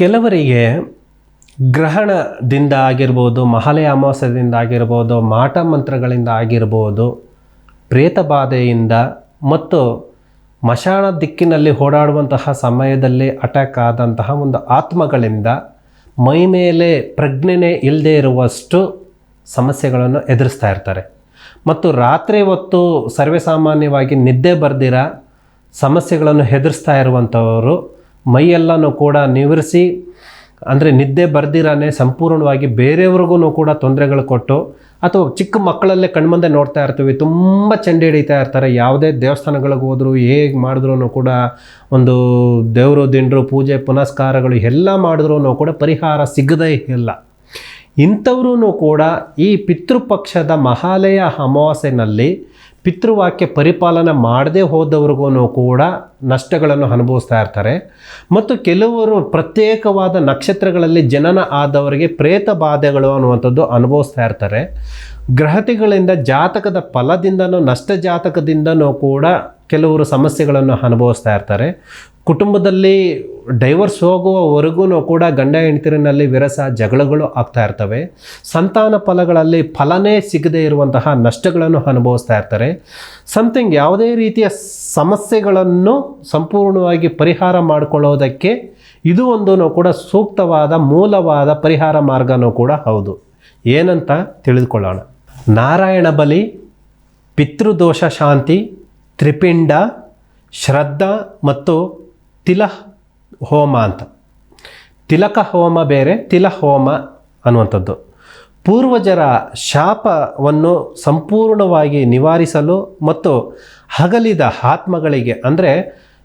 ಕೆಲವರಿಗೆ ಗ್ರಹಣದಿಂದ ಆಗಿರ್ಬೋದು ಮಹಾಲಯ ಅಮಾವಾಸ್ಯದಿಂದ ಆಗಿರ್ಬೋದು, ಮಾಟ ಮಂತ್ರಗಳಿಂದ ಆಗಿರ್ಬೋದು, ಪ್ರೇತ ಬಾಧೆಯಿಂದ ಮತ್ತು ಮಶಾಣ ದಿಕ್ಕಿನಲ್ಲಿ ಓಡಾಡುವಂತಹ ಸಮಯದಲ್ಲಿ ಅಟ್ಯಾಕ್ ಆದಂತಹ ಒಂದು ಆತ್ಮಗಳಿಂದ ಮೈ ಮೇಲೆ ಪ್ರಜ್ಞೆನೇ ಇಲ್ಲದೆ ಇರುವಷ್ಟು ಸಮಸ್ಯೆಗಳನ್ನು ಎದುರಿಸ್ತಾ ಇರ್ತಾರೆ. ಮತ್ತು ರಾತ್ರಿ ಹೊತ್ತು ಸರ್ವೇಸಾಮಾನ್ಯವಾಗಿ ನಿದ್ದೆ ಬರ್ದಿರ ಸಮಸ್ಯೆಗಳನ್ನು ಎದುರಿಸ್ತಾ ಇರುವಂಥವರು ಮೈಯೆಲ್ಲನೂ ಕೂಡ ನಿವರಿಸಿ ಅಂದರೆ ನಿದ್ದೆ ಬರ್ದಿರಾನೆ ಸಂಪೂರ್ಣವಾಗಿ ಬೇರೆಯವ್ರಿಗೂ ಕೂಡ ತೊಂದರೆಗಳು ಕೊಟ್ಟು, ಅಥವಾ ಚಿಕ್ಕ ಮಕ್ಕಳಲ್ಲೇ ಕಣ್ಮುಂದೆ ನೋಡ್ತಾ ಇರ್ತೀವಿ, ತುಂಬ ಚಂಡಿ ಹಿಡಿತಾ ಇರ್ತಾರೆ, ಯಾವುದೇ ದೇವಸ್ಥಾನಗಳಿಗೆ ಹೋದರೂ ಹೇಗೆ ಮಾಡಿದ್ರೂ ಕೂಡ ಒಂದು ದೇವರು, ದಿಂಡ್ರು, ಪೂಜೆ, ಪುನಸ್ಕಾರಗಳು ಎಲ್ಲ ಮಾಡಿದ್ರೂ ಕೂಡ ಪರಿಹಾರ ಸಿಗದೇ ಇಲ್ಲ. ಇಂಥವ್ರೂ ಕೂಡ ಈ ಪಿತೃಪಕ್ಷದ ಮಹಾಲಯ ಅಮಾವಾಸ್ಯೆನಲ್ಲಿ ಪಿತೃವಾಕ್ಯ ಪರಿಪಾಲನೆ ಮಾಡದೇ ಹೋದವ್ರಿಗೂ ಕೂಡ ನಷ್ಟಗಳನ್ನು ಅನುಭವಿಸ್ತಾ ಇರ್ತಾರೆ. ಮತ್ತು ಕೆಲವರು ಪ್ರತ್ಯೇಕವಾದ ನಕ್ಷತ್ರಗಳಲ್ಲಿ ಜನನ ಆದವರಿಗೆ ಪ್ರೇತ ಬಾಧೆಗಳು ಅನ್ನುವಂಥದ್ದು ಅನುಭವಿಸ್ತಾ ಇರ್ತಾರೆ. ಗ್ರಹತಿಗಳಿಂದ ಜಾತಕದ ಫಲದಿಂದನೂ ನಷ್ಟ ಜಾತಕದಿಂದನೂ ಕೂಡ ಕೆಲವರು ಸಮಸ್ಯೆಗಳನ್ನು ಅನುಭವಿಸ್ತಾ ಇರ್ತಾರೆ. ಕುಟುಂಬದಲ್ಲಿ ಡೈವರ್ಸ್ ಹೋಗುವವರೆಗೂ ಕೂಡ ಗಂಡ ಹೆಂಡತಿರಿನಲ್ಲಿ ವಿರಸ, ಜಗಳಗಳು ಆಗ್ತಾ ಇರ್ತವೆ. ಸಂತಾನ ಫಲಗಳಲ್ಲಿ ಫಲನೇ ಸಿಗದೇ ಇರುವಂತಹ ನಷ್ಟಗಳನ್ನು ಅನುಭವಿಸ್ತಾ ಇರ್ತಾರೆ. ಸಮಥಿಂಗ್ ಯಾವುದೇ ರೀತಿಯ ಸಮಸ್ಯೆಗಳನ್ನು ಸಂಪೂರ್ಣವಾಗಿ ಪರಿಹಾರ ಮಾಡಿಕೊಳ್ಳೋದಕ್ಕೆ ಇದು ಒಂದು ಕೂಡ ಸೂಕ್ತವಾದ ಮೂಲವಾದ ಪರಿಹಾರ ಮಾರ್ಗನೂ ಕೂಡ ಹೌದು. ಏನಂತ ತಿಳಿದುಕೊಳ್ಳೋಣ. ನಾರಾಯಣ ಬಲಿ, ಪಿತೃದೋಷ ಶಾಂತಿ, ತ್ರಿಪಿಂಡ, ಶ್ರದ್ಧಾ ಮತ್ತು ತಿಲ ಹೋಮ ಅಂತ. ತಿಲಕ ಹೋಮ ಬೇರೆ, ತಿಲ ಹೋಮ ಅನ್ನುವಂಥದ್ದು. ಪೂರ್ವಜರ ಶಾಪವನ್ನು ಸಂಪೂರ್ಣವಾಗಿ ನಿವಾರಿಸಲು ಮತ್ತು ಹಗಲಿದ ಆತ್ಮಗಳಿಗೆ, ಅಂದರೆ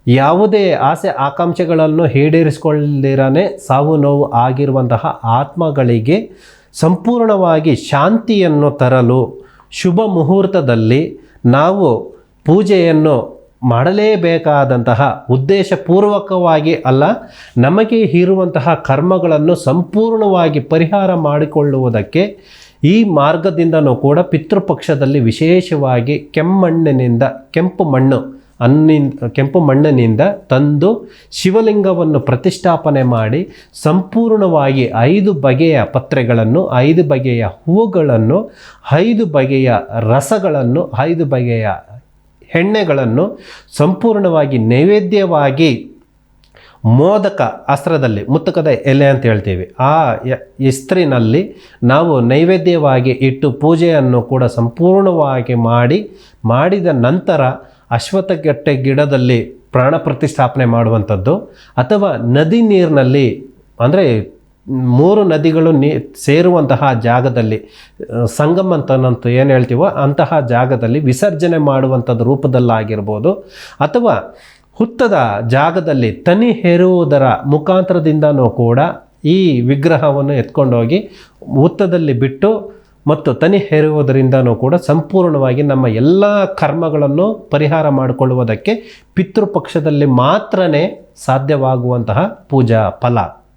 ಯಾವುದೇ ಆಸೆ ಆಕಾಂಕ್ಷೆಗಳನ್ನು ಈಡೇರಿಸಿಕೊಳ್ಳದಿರಾನೆ ಸಾವು ನೋವು ಆಗಿರುವಂತಹ ಆತ್ಮಗಳಿಗೆ ಸಂಪೂರ್ಣವಾಗಿ ಶಾಂತಿಯನ್ನು ತರಲು ಶುಭ ಮುಹೂರ್ತದಲ್ಲಿ ನಾವು ಪೂಜೆಯನ್ನು ಮಾಡಲೇಬೇಕಾದಂತಹ ಉದ್ದೇಶಪೂರ್ವಕವಾಗಿ ಅಲ್ಲ, ನಮಗೆ ಇರುವಂತಹ ಕರ್ಮಗಳನ್ನು ಸಂಪೂರ್ಣವಾಗಿ ಪರಿಹಾರ ಮಾಡಿಕೊಳ್ಳುವುದಕ್ಕೆ ಈ ಮಾರ್ಗದಿಂದನೂ ಕೂಡ ಪಿತೃಪಕ್ಷದಲ್ಲಿ ವಿಶೇಷವಾಗಿ ಕೆಮ್ಮಣ್ಣಿನಿಂದ ಕೆಂಪು ಮಣ್ಣು ಅನ್ನಿಂದ ಕೆಂಪು ಮಣ್ಣಿನಿಂದ ತಂದು ಶಿವಲಿಂಗವನ್ನು ಪ್ರತಿಷ್ಠಾಪನೆ ಮಾಡಿ ಸಂಪೂರ್ಣವಾಗಿ ಐದು ಬಗೆಯ ಪತ್ರೆಗಳನ್ನು, ಐದು ಬಗೆಯ ಹೂಗಳನ್ನು, ಐದು ಬಗೆಯ ರಸಗಳನ್ನು, ಐದು ಬಗೆಯ ಎಣ್ಣೆಗಳನ್ನು ಸಂಪೂರ್ಣವಾಗಿ ನೈವೇದ್ಯವಾಗಿ ಮೋದಕ ಅಸ್ತ್ರದಲ್ಲಿ, ಮುತ್ತಕದ ಎಲೆ ಅಂತ ಹೇಳ್ತೀವಿ. ಆ ಇಸ್ತ್ರಿನಲ್ಲಿ ನಾವು ನೈವೇದ್ಯವಾಗಿ ಇಟ್ಟು ಪೂಜೆಯನ್ನು ಕೂಡ ಸಂಪೂರ್ಣವಾಗಿ ಮಾಡಿ, ಮಾಡಿದ ನಂತರ ಅಶ್ವಥಗಟ್ಟೆ ಗಿಡದಲ್ಲಿ ಪ್ರಾಣ ಪ್ರತಿಷ್ಠಾಪನೆ ಮಾಡುವಂಥದ್ದು, ಅಥವಾ ನದಿ ನೀರಿನಲ್ಲಿ, ಅಂದರೆ ಮೂರು ನದಿಗಳು ನೀ ಸೇರುವಂತಹ ಜಾಗದಲ್ಲಿ ಸಂಗಮ್ ಅಂತ ಏನು ಹೇಳ್ತೀವೋ ಅಂತಹ ಜಾಗದಲ್ಲಿ ವಿಸರ್ಜನೆ ಮಾಡುವಂಥದ್ದು ರೂಪದಲ್ಲಾಗಿರ್ಬೋದು. ಅಥವಾ ಹುತ್ತದ ಜಾಗದಲ್ಲಿ ತನಿ ಹೇರುವುದರ ಮುಖಾಂತರದಿಂದನೂ ಕೂಡ ಈ ವಿಗ್ರಹವನ್ನು ಎತ್ಕೊಂಡೋಗಿ ಹುತ್ತದಲ್ಲಿ ಬಿಟ್ಟು ಮತ್ತು ತನಿ ಹೇರುವುದರಿಂದನೂ ಕೂಡ ಸಂಪೂರ್ಣವಾಗಿ ನಮ್ಮ ಎಲ್ಲ ಕರ್ಮಗಳನ್ನು ಪರಿಹಾರ ಮಾಡಿಕೊಳ್ಳುವುದಕ್ಕೆ ಪಿತೃಪಕ್ಷದಲ್ಲಿ ಮಾತ್ರನೇ ಸಾಧ್ಯವಾಗುವಂತಹ ಪೂಜಾ ಫಲ.